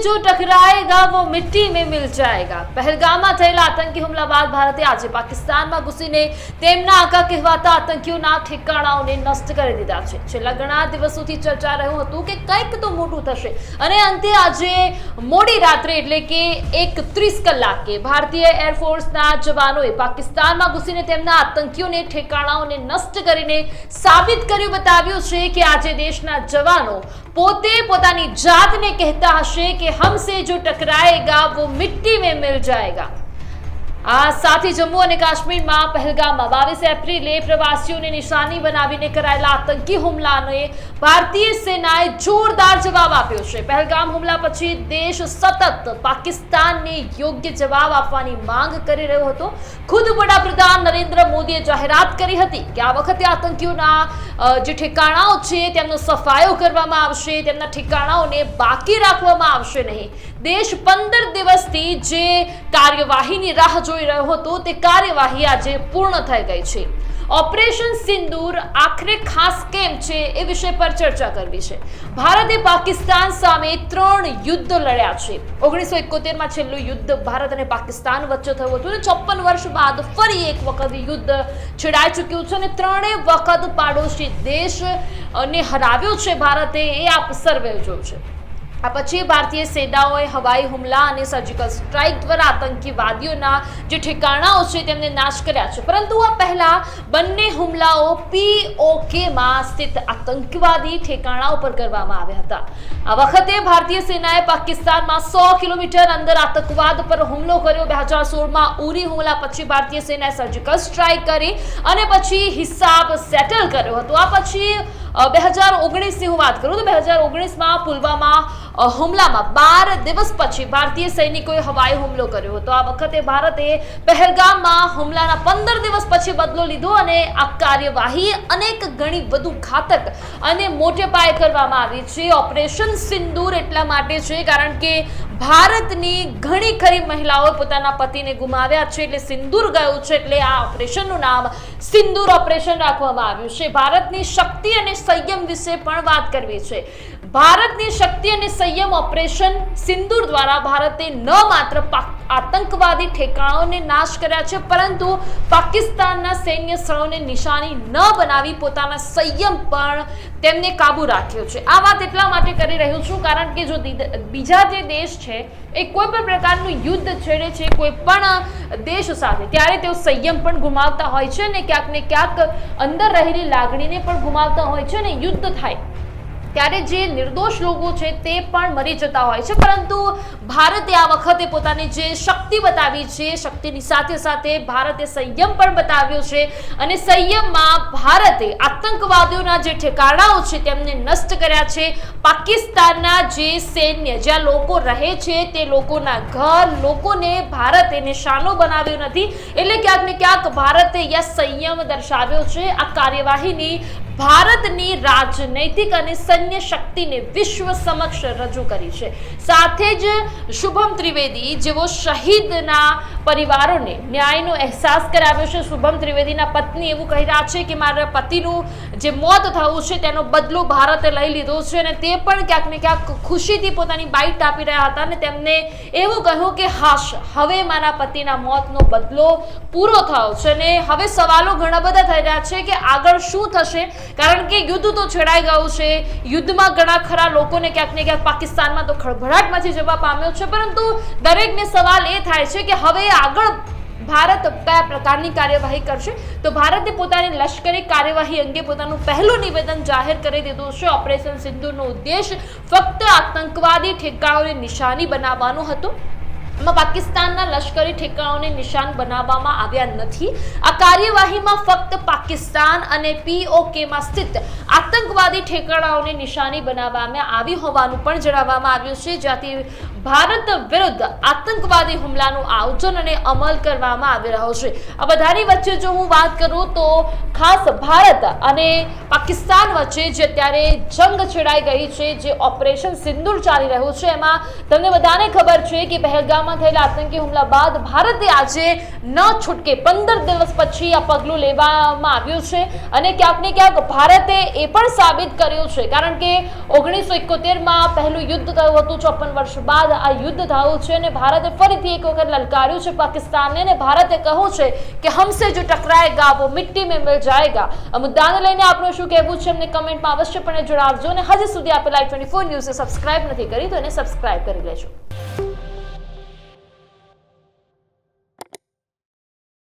जो टकराएगा वो मिट्टी में मिल जाएगा પહેલગામમાં થયેલા આતંકી હુમલા બાદ ભારતે આજે પાકિસ્તાનમાં ઘૂસીને તેમના આકા કહેવાતા આતંકીઓના ઠેકાણાઓને નષ્ટ કરી દીધા છે છેલ્લા ઘણા દિવસોથી ચર્ચા રહ્યું હતું કે કંઈક તો મોટું થશે અને અંતે આજે મોડી રાત્રે એટલે કે એકત્રીસ કલાકે ભારતીય એરફોર્સના જવાનોએ પાકિસ્તાનમાં ઘૂસીને તેમના આતંકીઓને ઠેકાણાઓને નષ્ટ કરીને સાબિત કર્યું બતાવ્યું છે કે આજે દેશના જવાનો પોતે પોતાની જાતને કહેતા હશે કે હમસે જો ટકરાએગા વો મિટ્ટી મેં મિલ જાએગા આ સાથે જમ્મુ અને કાશ્મીરમાં પહેલગામમાં બાવીસ એપ્રિલે પ્રવાસીઓને નિશાની બનાવીને કરાયેલા આતંકી હુમલાને ભારતીય સેનાએ જોરદાર જવાબ આપ્યો છે. પહેલગામ હુમલા પછી દેશ સતત પાકિસ્તાનને યોગ્ય જવાબ આપવાની માંગ કરી રહ્યો હતો. ખુદ વડાપ્રધાન નરેન્દ્ર મોદીએ જાહેરાત કરી હતી કે આ વખતે આતંકીઓના જે ઠેકાણાઓ છે તેમનો સફાયો કરવામાં આવશે, તેમના ઠેકાણાઓને બાકી રાખવામાં આવશે નહીં. દેશ પંદર દિવસથી જે કાર્યવાહીની રાહ જોઈ રહ્યો હતો, તે કાર્યવાહી આજે પૂર્ણ થઈ ગઈ છે. ઓપરેશન સિંદૂર આખરે ખાસ કેમ છે એ વિષય પર ચર્ચા કરવી છે. ભારતે પાકિસ્તાન સામે ત્રણ યુદ્ધ લડ્યા છે. ઓગણીસો એકોતેરમાં છેલ્લું યુદ્ધ ભારત અને પાકિસ્તાન વચ્ચે થયું હતું અને ચોપન વર્ષ બાદ ફરી એક વખત યુદ્ધ છેડાઈ ચૂક્યું છે અને ત્રણેય વખત પાડોશી દેશ ને હરાવ્યો છે ભારતે, એ આપ સર્વે જોયું છે આ પછી ભારતીય સેનાઓએ હવાઈ હુમલા અને સર્જિકલ સ્ટ્રાઇક દ્વારા આતંકીવાદીઓના જે ઠેકાણાઓ છે તેમને નાશ કર્યા છે. પરંતુ આ પહેલા બંને હુમલાઓ પીઓકેમાં સ્થિત આતંકવાદી ઠેકાણાઓ પર કરવામાં આવ્યા હતા. આ વખતે ભારતીય સેનાએ પાકિસ્તાનમાં સો કિલોમીટર અંદર આતંકવાદ પર હુમલો કર્યો. બે હજાર સોળમાં ઉરી હુમલા પછી ભારતીય સેનાએ સર્જિકલ સ્ટ્રાઇક કરી અને પછી હિસાબ સેટલ કર્યો હતો. આ પછી બે હજાર ઓગણીસની હું વાત કરું તો બે હજાર ઓગણીસમાં પુલવામા હુમલામાં બાર દિવસ પછી ભારતીય સૈનિકોએ હવાઈ હુમલો કર્યો હતો. આ વખતે ભારતે પહેલગામમાં હુમલાના પંદર દિવસ પછી બદલો લીધો અને આ કાર્યવાહી અનેક ગણી વધુ ઘાતક અને મોટે પાયે કરવામાં આવી છે. ઓપરેશન સિંદૂર એટલા માટે છે કારણ કે ભારતની ઘણી ખરી મહિલાઓએ પોતાના પતિને ગુમાવ્યા છે એટલે સિંદૂર ગયું છે એટલે આ ઓપરેશનનું નામ સિંદૂર ઓપરેશન રાખવામાં આવ્યું છે. ભારતની શક્તિ અને સંયમ વિશે પણ વાત કરવી છે. ભારતની શક્તિ અને સંયમ ઓપરેશન સિંદૂર દ્વારા ભારતે ન માત્ર પાક- આતંકવાદી ઠેકાણોને નાશ કર્યા છે, પરંતુ પાકિસ્તાનના સૈન્ય સ્થળોને નિશાની ન બનાવી પોતાના સંયમ પણ તેમને કાબુ રાખ્યો છે. આ વાત એટલા માટે કરી રહ્યો છું કારણ કે જો બીજા જે દેશ છે, એ કોઈ પણ પ્રકારનું યુદ્ધ છેડે છે, કોઈ પણ દેશ સાથે, ત્યારે તેઓ સંયમ પણ ગુમાવતા હોય છે ને ક્યાંક ને ક્યાંક અંદર રહેલી લાગણીને પણ ગુમાવતા હોય છે ને યુદ્ધ થાય. ત્યારે જે નિર્દોષ લોકો છે તે પણ મરી જતા હોય છે. પરંતુ ભારતે આ વખતે પોતાની જે શક્તિ બતાવી છે, શક્તિની સાથે સાથે ભારતે સંયમ પણ બતાવ્યો છે અને સંયમમાં ભારતે આતંકવાદીઓના જે ઠેકાણાઓ છે તેમને નષ્ટ કર્યા છે. પાકિસ્તાનના જે સૈન્ય જ્યાં લોકો રહે છે તે લોકોના ઘર લોકોને ભારતે નિશાનો બનાવ્યો નથી. એટલે ક્યાંક ને ક્યાંક ભારતે યા સંયમ દર્શાવ્યો છે. આ કાર્યવાહીની ભારતની રાજનૈતિક અને સૈન્ય શક્તિને વિશ્વ સમક્ષ રજૂ કરી છે. સાથે જ શુભમ ત્રિવેદી જેઓ શહીદના પરિવારોને ન્યાયનો અહેસાસ કરાવ્યો છે. શુભમ ત્રિવેદીના પત્ની એવું કહી રહ્યા છે કે મારા પતિનું જે મોત થયું છે તેનો બદલો ભારતે લઈ લીધો છે અને તે પણ ક્યાંક ને ક્યાંક ખુશીથી પોતાની બાઇટ આપી રહ્યા હતા અને તેમને એવું કહ્યું કે હાશ, હવે મારા પતિના મોતનો બદલો પૂરો થયો છે. અને હવે સવાલો ઘણા બધા થઈ રહ્યા છે કે આગળ શું થશે? કારણ કે યુદ્ધ તો છેડાઈ ગયું છે. યુદ્ધમાં ઘણા ખરા લોકોને ક્યાંક ને ક્યાંક પાકિસ્તાનમાં તો ખળભળાટમાંથી જવા પામ્યો છે. પરંતુ દરેકને સવાલ એ થાય છે કે હવે આગળ ભારત કયા પ્રકારની કાર્યવાહી કરશે? તો ભારતે પોતાની લશ્કરી કાર્યવાહી અંગે પોતાનું પહેલું નિવેદન જાહેર કરી દીધું છે. ઓપરેશન સિંધુનો ઉદ્દેશ ફક્ત આતંકવાદી ઠેકાણોને નિશાની બનાવવાનો હતો. એમાં પાકિસ્તાનના લશ્કરી ઠેકાણોને નિશાન બનાવવામાં આવ્યા નથી. આ કાર્યવાહીમાં ફક્ત પાકિસ્તાન અને પીઓકેમાં સ્થિત આતંકવાદી ઠેકાણાઓને નિશાની બનાવવામાં આવી હોવાનું પણ જણાવવામાં આવ્યું છે. જ્યાંથી ભારત વિરુદ્ધ આતંકવાદી હુમલાનું આયોજન અને અમલ કરવામાં આવી રહ્યો છે. આ બધાની વચ્ચે જો હું વાત કરું તો ખાસ ભારત અને પાકિસ્તાન વચ્ચે જે અત્યારે જંગ છેડાઈ ગઈ છે, જે ઓપરેશન સિંદૂર ચાલી રહ્યું છે, એમાં તમને બધાને ખબર છે કે પહેલગામમાં થયેલા આતંકી હુમલા બાદ ભારતે આજે ન છૂટકે પંદર દિવસ પછી આ પગલું લેવામાં આવ્યું છે અને ક્યાંક ને ક્યાંક ભારતે એ પણ સાબિત કર્યું છે. કારણ કે ઓગણીસો એકોતેરમાં પહેલું યુદ્ધ થયું હતું, ચોપન વર્ષ બાદ આ યુદ્ધ થયું છે અને ભારતે ફરીથી એક વખત લલકાર્યું છે પાકિસ્તાનને અને ભારતે કહ્યું છે કે હમસે જો ટકરાયેગા, વો મિટ્ટી મેં મિલ જાએગા આ મુદ્દાને લઈને આપણું શું કહેવું છે અમને કમેન્ટમાં અવશ્યપણે જણાવજો અને હજી સુધી આપણે લાઈવ ટ્વેન્ટી ફોર ન્યૂઝને સબસ્ક્રાઇબ નથી કરી તો એને સબસ્ક્રાઇબ કરી લેજો.